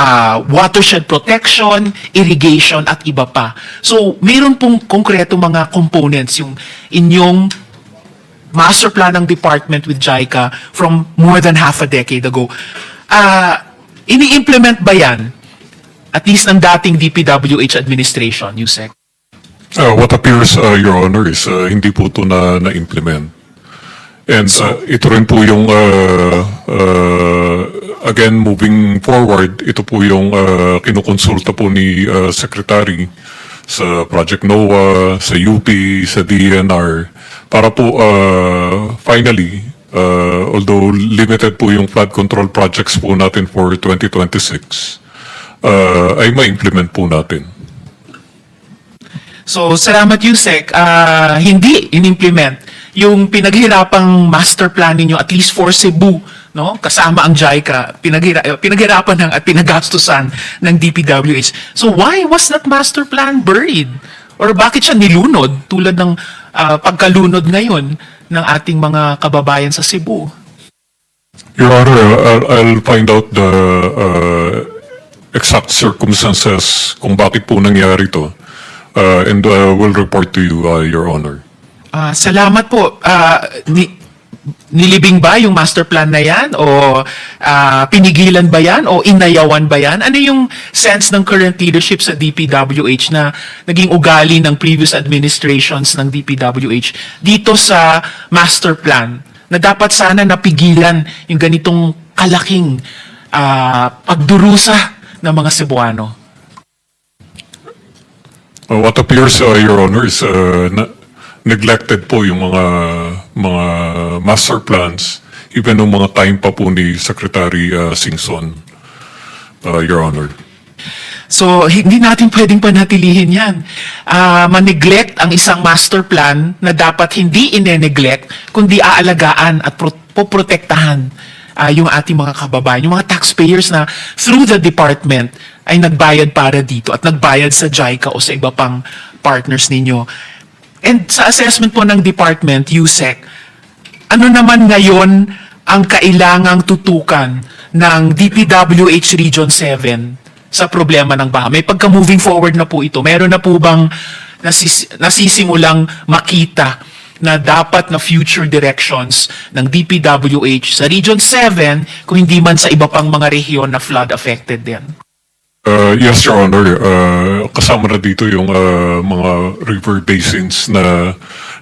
ah, watershed protection, irrigation at iba pa. So, mayroon pong konkreto mga components yung inyong master plan ng department with JICA from more than half a decade ago. Ah, ini-implement ba yan? At least ng dating DPWH administration, Yusek? Uh, what appears, uh, Your Honor, is uh, hindi po ito na, na-implement. And uh, ito rin po yung, uh, uh, again, moving forward, ito po yung uh, kinukonsulta po ni uh, Secretary sa Project NOAA, sa UP, sa DNR, para po uh, finally, uh, although limited po yung flood control projects po natin for 2026, uh, ay ma-implement po natin. So, salamat Yusek. Ah, hindi in-implement yung pinaghirapang master plan ninyo at least for Cebu, no? Kasama ang JICA, pinaghira- eh, pinaghirapan ng at pinagastusan ng DPWH. So, why was that master plan buried? Or bakit siya nilunod tulad ng ah, pagkalunod ngayon ng ating mga kababayan sa Cebu? Your Honor, I'll, I'll find out the uh, exact circumstances kung bakit po nangyari to. Uh, and uh, will report to you, uh, Your Honor. Ah, salamat po. Ah, ni, nilibing ba yung master plan na yan? O ah, pinigilan ba yan? O inayawan ba yan? Ano yung sense ng current leadership sa DPWH na naging ugali ng previous administrations ng DPWH dito sa master plan na dapat sana napigilan yung ganitong kalaking ah, pagdurusa ng mga Cebuano? Uh, what appears, uh, Your Honor, is uh, neglected po yung mga mga master plans even nung mga time pa po ni Secretary uh, Singson, uh, Your Honor. So, hindi natin pwedeng panatilihin yan. Ah, maneglect ang isang master plan na dapat hindi ine-neglect, kundi aalagaan at pro- poprotektahan ah, yung ating mga kababayan, yung mga taxpayers na through the department ay nagbayad para dito at nagbayad sa JICA o sa iba pang partners ninyo. And sa assessment po ng department, USEC, ano naman ngayon ang kailangang tutukan ng DPWH Region 7 sa problema ng baha? May pagka-moving forward na po ito. Meron na po bang nasis- nasisimulang makita na dapat na future directions ng DPWH sa Region 7 kung hindi man sa iba pang mga rehiyon na flood affected din? Uh, yes, Your Honor. Uh, kasama na dito yung uh, mga river basins na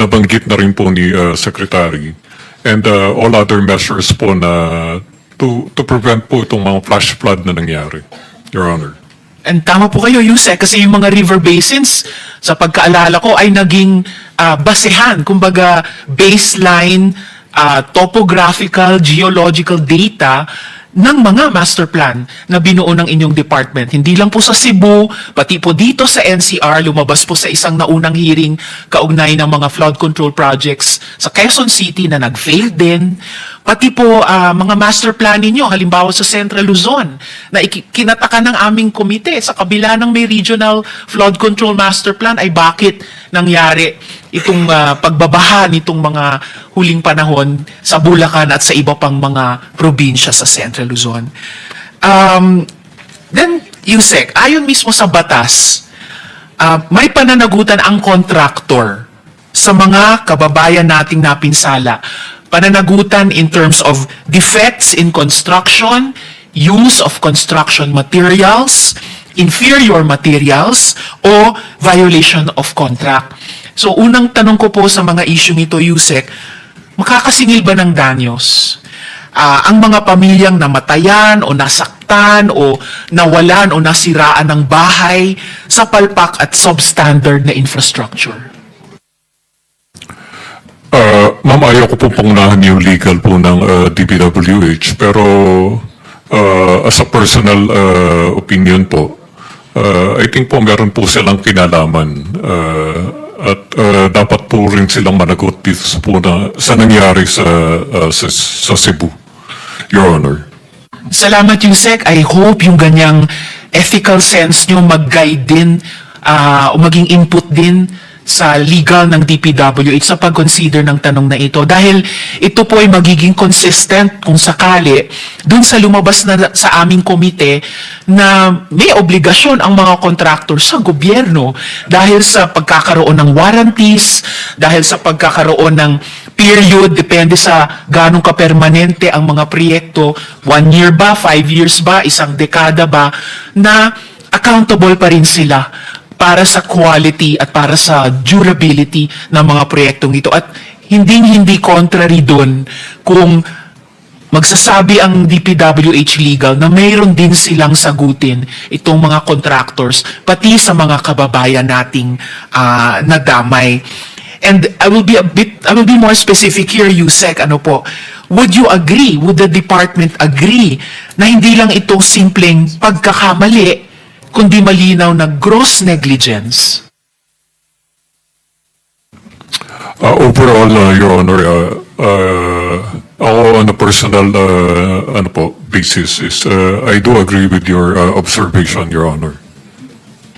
nabanggit na rin po ni uh, Secretary. And uh, all other measures po na to, to prevent po itong mga flash flood na nangyari, Your Honor. And tama po kayo, Yusek, kasi yung mga river basins, sa pagkaalala ko, ay naging ah, basehan, kumbaga baseline ah, topographical, geological data ng mga master plan na binuo ng inyong department. Hindi lang po sa Cebu, pati po dito sa NCR, lumabas po sa isang naunang hearing kaugnay ng mga flood control projects sa Quezon City na nag-fail din. Pati po ah, mga master plan ninyo, halimbawa sa Central Luzon, na iki- kinataka ng aming komite sa kabila ng may regional flood control master plan ay bakit nangyari itong ah, pagbabaha nitong mga huling panahon sa Bulacan at sa iba pang mga probinsya sa Central Luzon. Um, then, Yusek, ayon mismo sa batas, ah, may pananagutan ang contractor sa mga kababayan nating napinsala. Pananagutan in terms of defects in construction, use of construction materials, inferior materials, o violation of contract. So unang tanong ko po sa mga issue nito, Yusek, makakasingil ba ng danyos? Ah, ang mga pamilyang namatayan o nasaktan o nawalan o nasiraan ng bahay sa palpak at substandard na infrastructure. Uh, Ma'am, ayaw ko po pangunahan yung legal po ng uh, DPWH, pero uh, as a personal uh, opinion po, uh, I think po meron po silang kinalaman uh, at uh, dapat po rin silang managot dito sa, po na, sa nangyari sa, uh, sa, sa Cebu, Your Honor. Salamat Yusek. I hope yung ganyang ethical sense nyo mag-guide din ah, o maging input din sa legal ng DPWH sa pag-consider ng tanong na ito. Dahil ito po ay magiging consistent kung sakali dun sa lumabas na sa aming komite na may obligasyon ang mga contractor sa gobyerno dahil sa pagkakaroon ng warranties, dahil sa pagkakaroon ng period, depende sa ganong kapermanente ang mga proyekto, one year ba, five years ba, isang dekada ba, na accountable pa rin sila para sa quality at para sa durability ng mga proyektong ito. At hindi hindi contrary doon kung magsasabi ang DPWH Legal na mayroon din silang sagutin itong mga contractors, pati sa mga kababayan nating ah, nadamay. And I will be a bit, I will be more specific here, Yusek, ano po, would you agree, would the department agree na hindi lang ito simpleng pagkakamali, kundi malinaw na gross negligence? Uh, overall, uh, Your Honor, uh, uh, ako on a personal uh, ano po, basis is uh, I do agree with your uh, observation, Your Honor.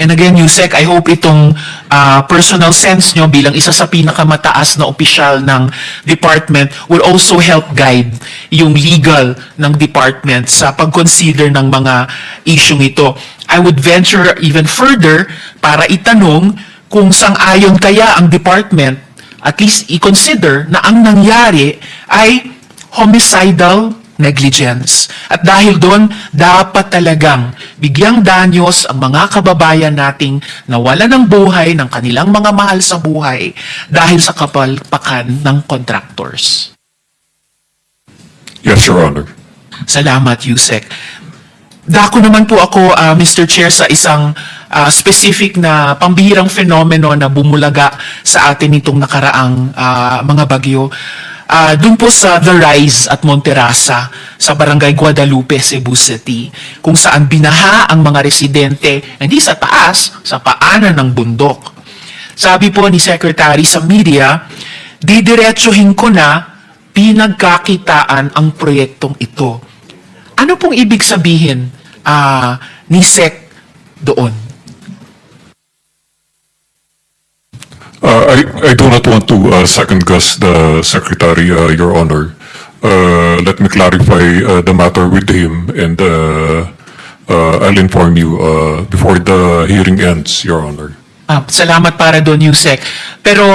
And again, Yusek, I hope itong ah, personal sense nyo bilang isa sa pinakamataas na opisyal ng department will also help guide yung legal ng department sa pag-consider ng mga issue ito. I would venture even further para itanong kung sang-ayon kaya ang department at least i-consider na ang nangyari ay homicidal negligence. At dahil doon, dapat talagang bigyang danyos ang mga kababayan nating nawala ng buhay ng kanilang mga mahal sa buhay dahil sa kapalpakan ng contractors. Yes, Your Honor. Salamat, Yusek. Dako naman po ako, ah, Mr. Chair, sa isang ah, specific na pambihirang fenomeno na bumulaga sa atin itong nakaraang ah, mga bagyo. Ah, Doon po sa The Rise at Monterasa sa Barangay Guadalupe, Cebu City, kung saan binaha ang mga residente, hindi sa taas, sa paanan ng bundok. Sabi po ni Secretary sa media, didiretsuhin ko na pinagkakitaan ang proyektong ito. Ano pong ibig sabihin ah, ni Sec doon? Uh, I, I do not want to uh, second guess the Secretary, uh, Your Honor. Uh, let me clarify uh, the matter with him and uh, uh, I'll inform you uh, before the hearing ends, Your Honor. Ah, salamat para doon, Yusek. Pero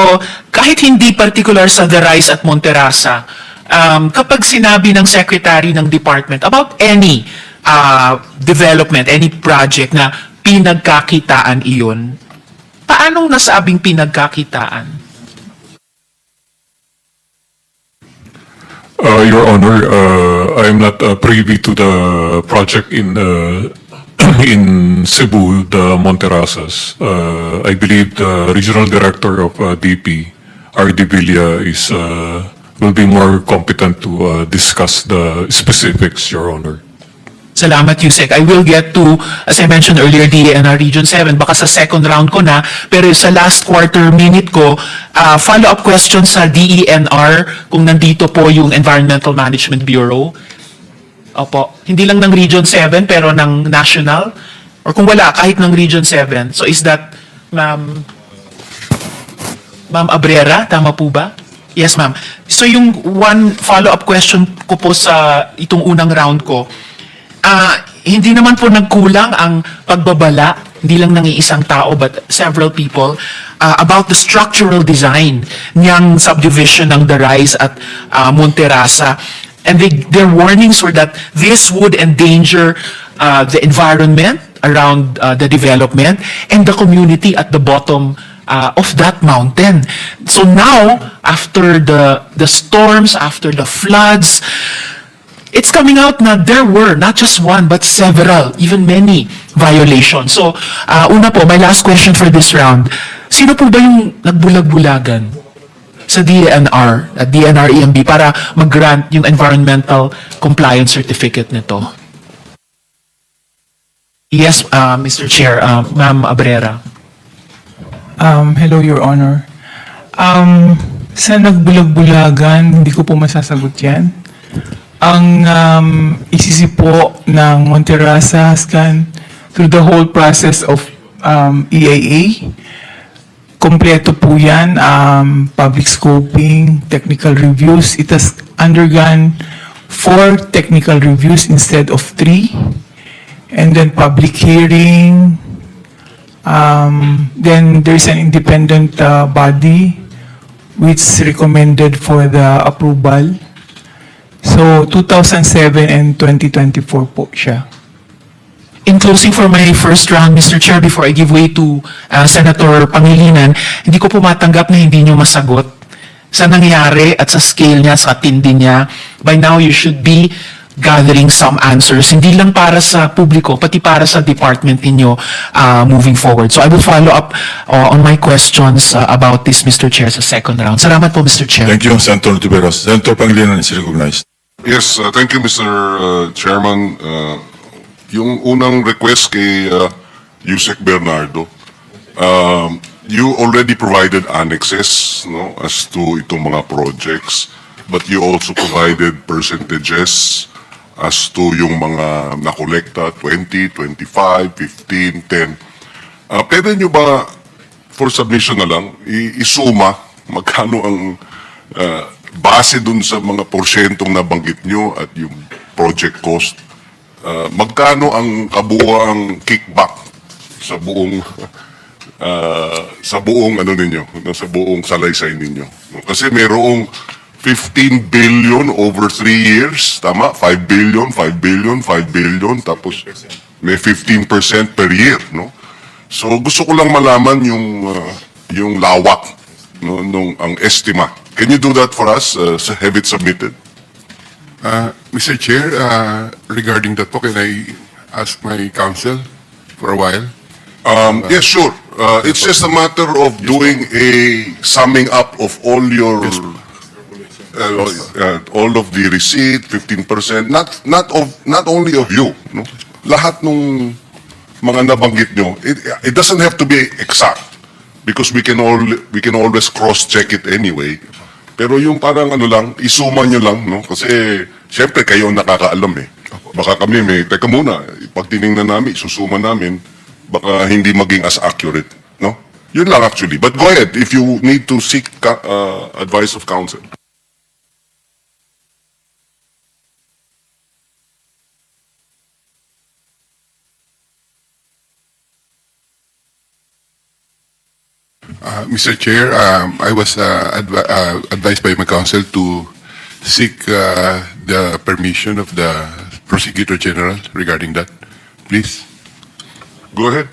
kahit hindi particular sa The Rise at Monterasa, um, kapag sinabi ng Secretary ng Department about any ah, development, any project na pinagkakitaan iyon, paanong nasabing pinagkakitaan? Uh, Your Honor, uh, I am not uh, privy to the project in uh, in Cebu, the Monterasas. Uh, I believe the regional director of uh, DP, R.D. Villa, is uh, will be more competent to uh, discuss the specifics, Your Honor. Salamat, Yusek. I will get to, as I mentioned earlier, DNR Region 7. Baka sa second round ko na, pero sa last quarter minute ko, ah, follow-up question sa DENR, kung nandito po yung Environmental Management Bureau. Opo. Hindi lang ng Region 7, pero ng national. Or kung wala, kahit ng Region 7. So is that, ma'am, Ma'am Abrera, tama po ba? Yes, ma'am. So yung one follow-up question ko po sa itong unang round ko, ah hindi naman po nagkulang ang pagbabala, hindi lang ng isang tao but several people, ah, about the structural design niyang subdivision ng The Rise at ah, Monterasa. And they, their warnings were that this would endanger ah, the environment around ah, the development and the community at the bottom uh, of that mountain. So now, after the the storms, after the floods, it's coming out na there were not just one but several, even many violations. So, uh, una po, my last question for this round. Sino po ba yung nagbulag-bulagan sa DNR, at DNR EMB para mag-grant yung environmental compliance certificate nito? Yes, uh, Mr. Chair, uh, Ma'am Abrera. Um, hello, Your Honor. Um, sa nagbulag-bulagan, hindi ko po masasagot yan. Ang um, ICC po ng Monterrasa has gone through the whole process of um, EAA. kompleto po yan. Um, public scoping, technical reviews. It has undergone four technical reviews instead of three. And then public hearing. Um, then there's an independent uh, body which recommended for the approval. So 2007 and 2024 po siya. In closing for my first round, Mr. Chair, before I give way to uh, Senator Pangilinan, hindi ko po matanggap na hindi nyo masagot sa nangyari at sa scale niya, sa tindi niya. By now, you should be gathering some answers, hindi lang para sa publiko, pati para sa department ninyo uh, moving forward. So I will follow up uh, on my questions uh, about this, Mr. Chair, sa second round. Salamat po, Mr. Chair. Thank you, Senator Tiberos. Senator Pangilinan is recognized. Yes, uh, thank you, Mr. uh, Chairman. Uh, Yung unang request kay uh, Yusek Bernardo, um, you already provided annexes no, as to itong mga projects, but you also provided percentages as to yung mga nakolekta, 20, 25, 15, 10. Uh, pwede nyo ba, for submission na lang, isuma magkano ang uh, base dun sa mga porsyentong nabanggit nyo at yung project cost, uh, magkano ang kabuuang kickback sa buong uh, sa buong ano ninyo, sa buong salaysay ninyo. Kasi mayroong 15 billion over 3 years, tama? 5 billion, 5 billion, 5 billion, tapos may 15% per year, no? So gusto ko lang malaman yung uh, yung lawak no nung ang estima. Can you do that for us? Uh, have it submitted? Uh, Mr. Chair, uh, regarding that po, can I ask my counsel for a while? Um, yes, sure. Uh, it's just a matter of doing a summing up of all your, uh, uh, all of the receipt, 15%, not, not of, not only of you, no? Lahat nung mga nabanggit nyo, it, it doesn't have to be exact because we can all, we can always cross-check it anyway. Pero yung parang ano lang, isuma nyo lang, no? Kasi, syempre, kayo ang nakakaalam eh. Baka kami may, teka muna, pag tinignan namin, susuma namin, baka hindi maging as accurate, no? Yun lang actually. But go ahead, if you need to seek uh, advice of counsel. Mr. Chair, um, I was uh, advi- uh, advised by my counsel to seek uh, the permission of the Prosecutor General regarding that. Please. Go ahead.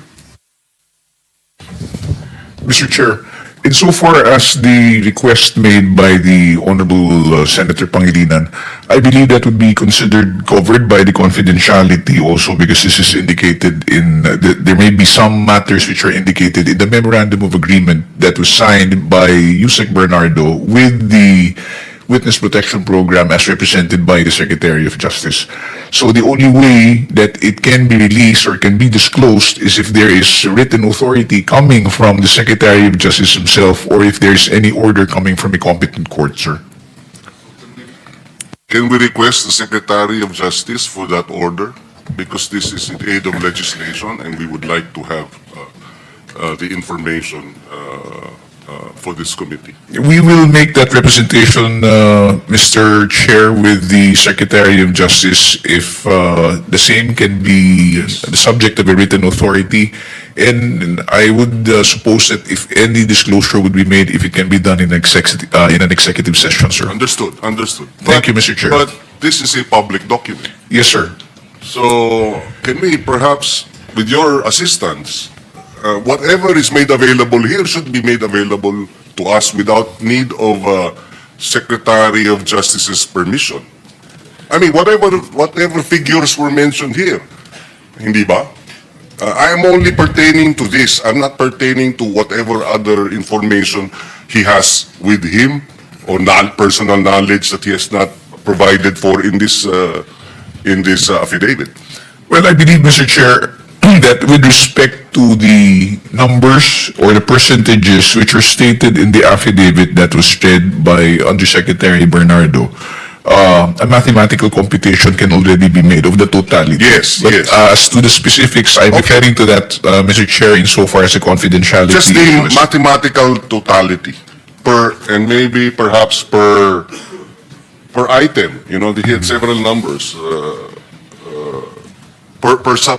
Mr. Chair, insofar as the request made by the Honorable uh, Senator Pangilinan, I believe that would be considered covered by the confidentiality also because this is indicated in, uh, th- there may be some matters which are indicated in the memorandum of agreement that was signed by Yusek Bernardo with the Witness Protection Program as represented by the Secretary of Justice. So the only way that it can be released or can be disclosed is if there is written authority coming from the Secretary of Justice himself or if there's any order coming from a competent court, sir. Can we request the Secretary of Justice for that order? Because this is in aid of legislation and we would like to have uh, uh, the information uh, uh, for this committee. We will make that representation, uh, Mr. Chair, with the Secretary of Justice if uh, the same can be the subject of a written authority. And I would uh, suppose that if any disclosure would be made, if it can be done in executive, uh, in an executive session, sir. Understood, understood. Thank you, Mr. Chair. But this is a public document. Yes, sir. So can we perhaps, with your assistance, uh, whatever is made available here should be made available to us without need of uh, Secretary of Justice's permission. I mean, whatever whatever figures were mentioned here, hindi ba? Uh, I am only pertaining to this. I'm not pertaining to whatever other information he has with him or non personal knowledge that he has not provided for in this uh, in this uh, affidavit. Well, I believe, Mr. Chair, that with respect to the numbers or the percentages which are stated in the affidavit that was read by Undersecretary Bernardo, uh, a mathematical computation can already be made of the totality. Yes, But, yes. uh, as to the specifics, I'm Okay. referring to that, uh, Mr. Chair, insofar as the confidentiality. Just the is- mathematical totality per, and maybe perhaps per, per item, you know, he had several numbers, uh, uh, per, per sub,